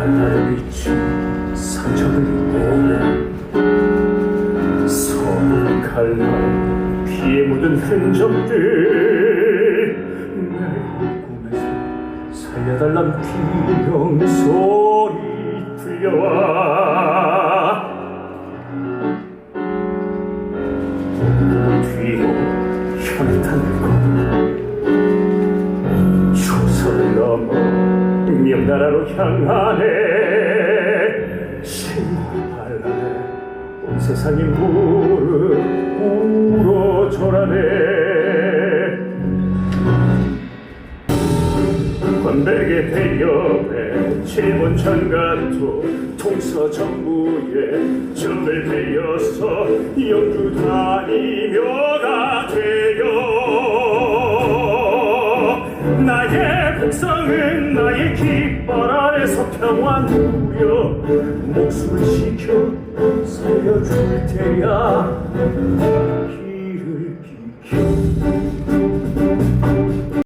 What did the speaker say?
발라드 비춘 상처들이 오네. 서로의 칼날 피에 묻은 흔적들 내 꿈에서 살려달란 비명 소리 들려와. 뒤로 현탄 것 조선을 넘어 명 나라로 향하네. 신나는 발랄해 온 세상이 무릎 꿇어줘라네. 관백의 대여배 칠본 장가토 동서정부에 점을 베어서 영주 다니며 나의 복상은 나의 깃발 아래서 평안 누려. 목숨을 지켜 살려줄 테야 길을 비켜.